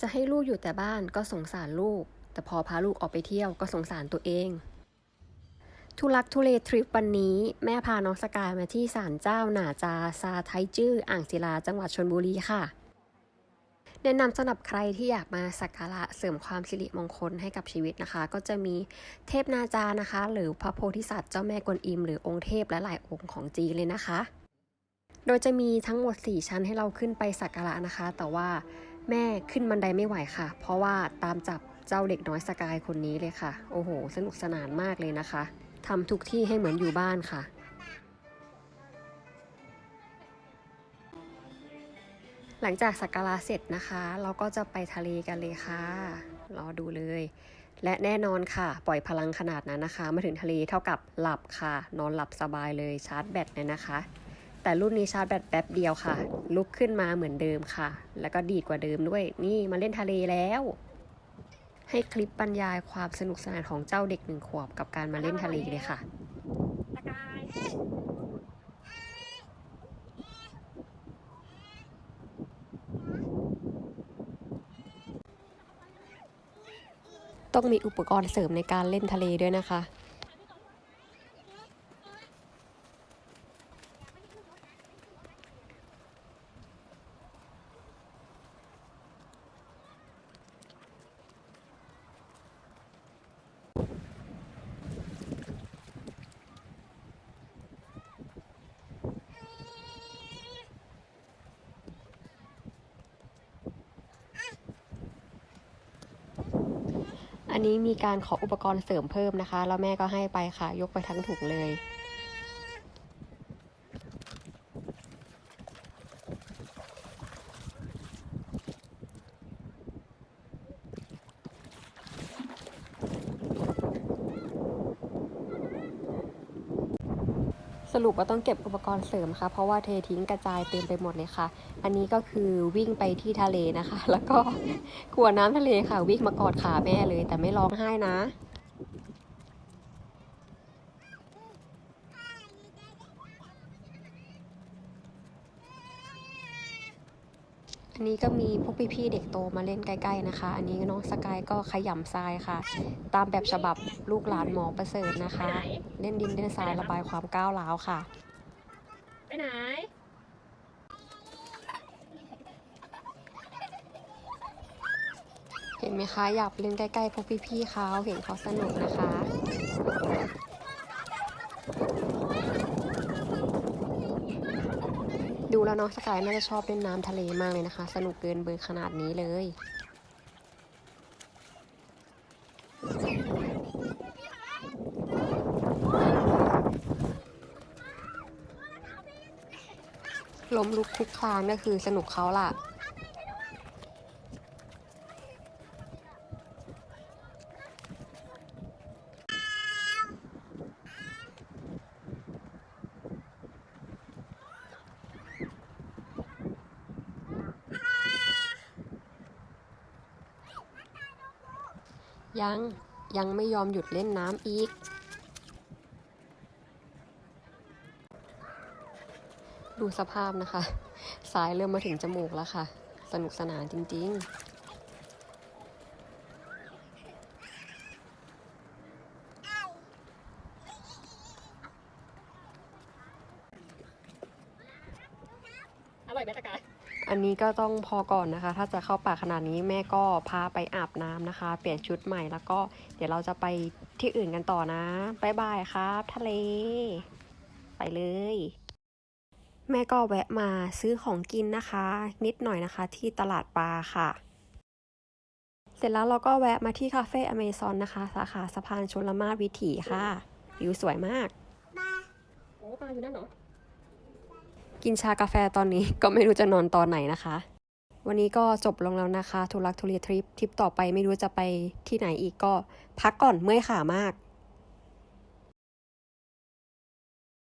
จะให้ลูกอยู่แต่บ้านก็สงสารลูก แต่พอพาลูกออกไปเที่ยวก็สงสารตัวเอง ทุลักทุเลทริปวันนี้แม่พาน้องสกายมาที่ศาลเจ้าหนาจาซาไทจื้ออ่างศิลาจังหวัดชนบุรีค่ะ แนะนำสำหรับใครที่อยากมาสักการะเสริมความสิริมงคลให้กับชีวิตนะคะ ก็จะมีเทพนาจานะคะ หรือพระโพธิสัตว์เจ้าแม่กวนอิมหรือองค์เทพและหลายองค์ของจีนเลยนะคะ โดยจะมีทั้งหมด 4 ชั้นให้เราขึ้นไปสักการะนะคะ แต่ว่า แม่ขึ้นบันไดไม่ไหวค่ะ เพราะว่าตามจับเจ้าเด็กน้อยสกายคนนี้เลยค่ะ โอ้โห สนุกสนานมากเลยนะคะทำทุกที่ให้เหมือนอยู่บ้านค่ะหลังจากสักการะเสร็จนะคะ เราก็จะไปทะเลกันเลยค่ะ รอดูเลย และแน่นอนค่ะ ปล่อยพลังขนาดนั้นนะคะ มาถึงทะเลเท่ากับหลับค่ะ นอนหลับสบายเลยชาร์จแบตเลยนะคะ แต่รุ่นนี้ชาร์จแบตแป๊บเดียวค่ะ ลุกขึ้นมาเหมือนเดิมค่ะ แล้วก็ดีดกว่าเดิมด้วย นี่มาเล่นทะเลแล้ว ให้คลิปบรรยายความสนุกสนานของเจ้าเด็กหนึ่งขวบกับการมาเล่นทะเลเลยค่ะต้องมีอุปกรณ์เสริมในการเล่นทะเลด้วยนะคะ อันนี้มีการขออุปกรณ์เสริมเพิ่มนะคะ แล้วแม่ก็ให้ไปค่ะ ยกไปทั้งถุงเลย สรุปว่าต้องเก็บอุปกรณ์เสริมค่ะ เพราะว่าเททิ้งกระจายเต็มไปหมดเลยค่ะ อันนี้ก็คือวิ่งไปที่ทะเลนะคะ แล้วก็กลัวน้ำทะเลค่ะ วิ่งมากอดขาแม่เลย แต่ไม่ร้องไห้นะ อันนี้ก็มีพวกพี่ๆเด็กโตมาเล่นใกล้ๆนะคะ อันนี้น้องสกายก็ขยำทรายค่ะ ตามแบบฉบับลูกหลานหมอประเสริฐนะคะ เล่นดินเล่นทรายระบายความก้าวร้าวค่ะ ไปไหนเห็นไหมคะ อยากไปเล่นใกล้ๆพวกพี่ๆเขาเห็นเขาสนุกนะคะ ดูแล้วน้องสกายน่าจะชอบเล่นน้ำทะเลมากเลยนะคะ สนุกเกินเบอร์ขนาดนี้เลยล้มลุกคุกคลานก็คือสนุกเขาล่ะ ยัง ยังไม่ยอมหยุดเล่นน้ำอีก ดูสภาพนะคะ สายเริ่มมาถึงจมูกแล้วค่ะ สนุกสนานจริง ๆอร่อยไหมตะกาย อันนี้ก็ต้องพอก่อนนะคะ ถ้าจะเข้าป่าขนาดนี้แม่ก็พาไปอาบน้ำนะคะ เปลี่ยนชุดใหม่แล้วก็เดี๋ยวเราจะไปที่อื่นกันต่อนะบายบายครับ ทะเล ไปเลย แม่ก็แวะมาซื้อของกินนะคะ นิดหน่อยนะคะที่ตลาดปลาค่ะ เสร็จแล้วเราก็แวะมาที่คาเฟ่อเมซอนนะคะ สาขาสะพานชลมาศวิถีค่ะ วิวสวยมากโอ้ปลาอยู่นั่นเหรอ กินชากาแฟตอนนี้ก็ไม่รู้จะนอนตอนไหนนะคะ วันนี้ก็จบลงแล้วนะคะทุลักทุเลทริปทริปต่อไปไม่รู้จะไปที่ไหนอีกก็ พักก่อนเมื่อยขามาก